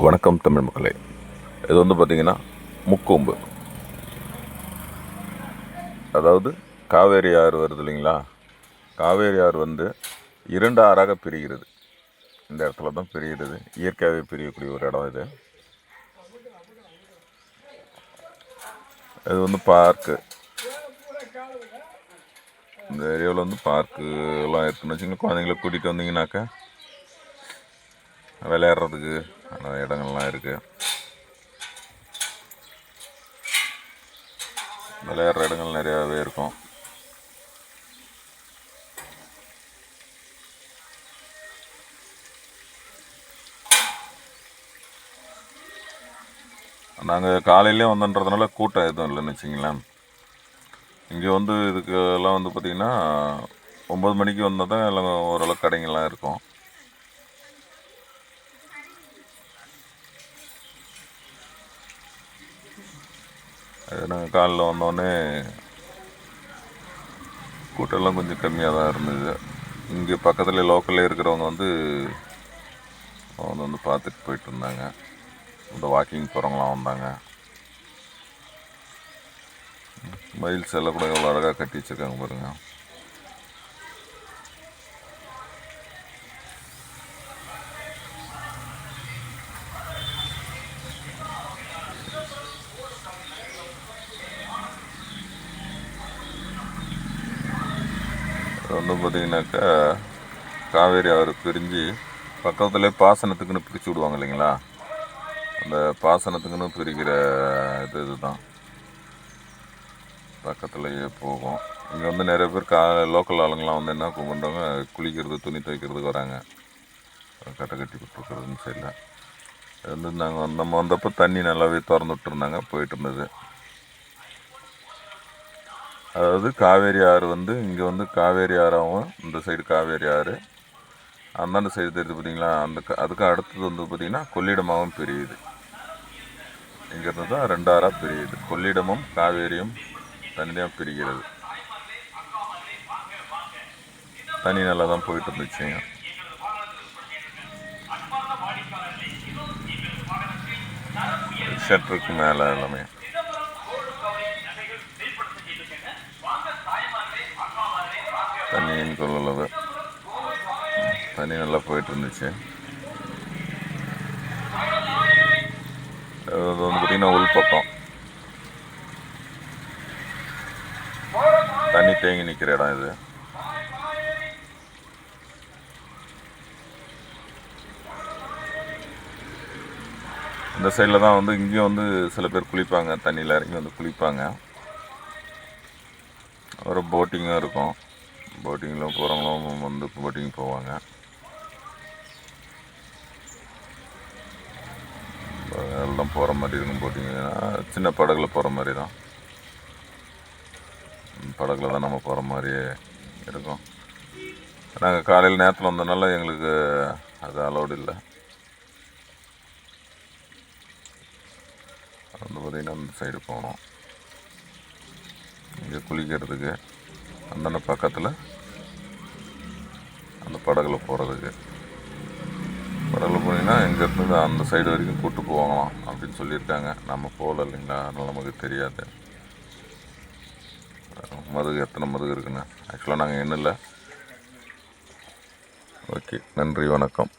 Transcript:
வணக்கம் தமிழ் மக்களே. இது வந்து பார்த்திங்கன்னா முக்கொம்பு. அதாவது காவேரி ஆறு வருது இல்லைங்களா? காவேரி ஆறு வந்து இரண்டு ஆறாக பிரிகிறது. இந்த இடத்துல தான் பிரிகிறது இயற்கையாகவே பிரியக்கூடிய ஒரு இடம் இது. இது வந்து பார்க்கு. இந்த ஏரியாவில் வந்து பார்க்கு எல்லாம் இருக்குன்னு வச்சுக்கோங்க. குழந்தைங்கள கூட்டிகிட்டு வந்தீங்கன்னாக்கா விளையாடுறதுக்கு அந்த இடங்கள்லாம் இருக்குது விளையாடுற இடங்கள் நிறையாவே இருக்கும். நாங்கள் காலையிலே வந்தன்றதுனால கூட்டம் எதுவும் இல்லைன்னு வச்சிங்களேன் இங்கே வந்து இதுக்கெல்லாம் வந்து பார்த்திங்கன்னா ஒம்பது மணிக்கு வந்தால் தான் எல்லாம் ஓரளவு கடைங்கள்லாம் இருக்கும். நாங்கள் காலில் வந்தோடனே கூட்டம்லாம் கொஞ்சம் கம்மியாக தான் இருந்தது. இங்கே பக்கத்தில் லோக்கலில் இருக்கிறவங்க வந்து அவங்க வந்து பார்த்துட்டு போயிட்டு இருந்தாங்க. இந்த வாக்கிங் போகிறவங்களாம் வந்தாங்க. மயில்ஸ் எல்லாம் கூட எவ்வளோ அழகாக கட்டி வச்சுருக்காங்க பாருங்கள் இது வந்து பார்த்தீங்கன்னாக்கா காவேரி ஆறு பிரிஞ்சு பக்கத்துலேயே பாசனத்துக்குன்னு பிரித்து விடுவாங்க இல்லைங்களா? அந்த பாசனத்துக்குன்னு பிரிக்கிற இது இதுதான். பக்கத்துலேயே போகும். இங்கே வந்து நிறைய பேர் கா லோக்கல் ஆளுங்களாம் வந்து என்ன பண்ணுறாங்க குளிக்கிறது துணி துவைக்கிறதுக்கு வராங்க. கட்டை கட்டி விட்டுருக்குறதுன்னு சரியில்லை இது வந்து நாங்கள் நம்ம வந்தப்போ தண்ணி நல்லாவே திறந்து விட்டுருந்தாங்க போயிட்டு இருந்தது. அதாவது காவேரி ஆறு வந்து இங்கே வந்து காவேரி ஆறாகவும் இந்த சைடு காவேரி ஆறு. அந்தாண்ட சைடு தெரியுது பார்த்திங்களா அந்த அதுக்கு அடுத்தது வந்து பார்த்திங்கன்னா கொள்ளிடமாகவும் பிரியுது. இங்கேருந்து தான் ரெண்டு ஆறாக பிரியுது. கொள்ளிடமும் காவேரியும் தனியாக பிரிகிறது. தனி நல்லா தான் போயிட்டு இருந்துச்சுங்க ஷட்டருக்கு மேலே எல்லாமே. தண்ணியின் தண்ணி நல்லா போயிட்டு இருந்துச்சு அது வந்து பார்த்திங்கன்னா உள் பக்கம். தண்ணி தேங்கி நிற்கிற இடம் இது. இந்த சைடில் தான் வந்து இங்கேயும் வந்து சில பேர் குளிப்பாங்க தண்ணியில் இறங்கி வந்து குளிப்பாங்க. ஒரு போட்டிங்கும் இருக்கும். போட்டிங்கில் போகிறவங்களும் வந்து போட்டிங் போவாங்க. எல்லாம் போகிற மாதிரி இருக்கும் போட்டிங்கன்னா சின்ன படகுல போகிற மாதிரி தான் படகுல தான் நம்ம போகிற மாதிரியே இருக்கும். நாங்கள் காலையில் நேரத்தில் வந்தனால எங்களுக்கு அது அலௌடு இல்லை. வந்து பார்த்திங்கன்னா அந்த சைடு போனோம் இங்கே குளிக்கிறதுக்கு. அந்தாண்ட பக்கத்தில் அந்த படகுல போகிறதுக்கு படகுல போனீங்கன்னா இங்கேருந்து அந்த சைடு வரைக்கும் கூப்பிட்டு போவாங்களாம் அப்படின்னு சொல்லியிருக்காங்க. நம்ம போகல இல்லைங்களா? அதனால் நமக்கு தெரியாது. மதுகு எத்தனை மதுகு இருக்குன்னு. ஆக்சுவலாக நாங்கள் எண்ணல. ஓகே நன்றி வணக்கம்.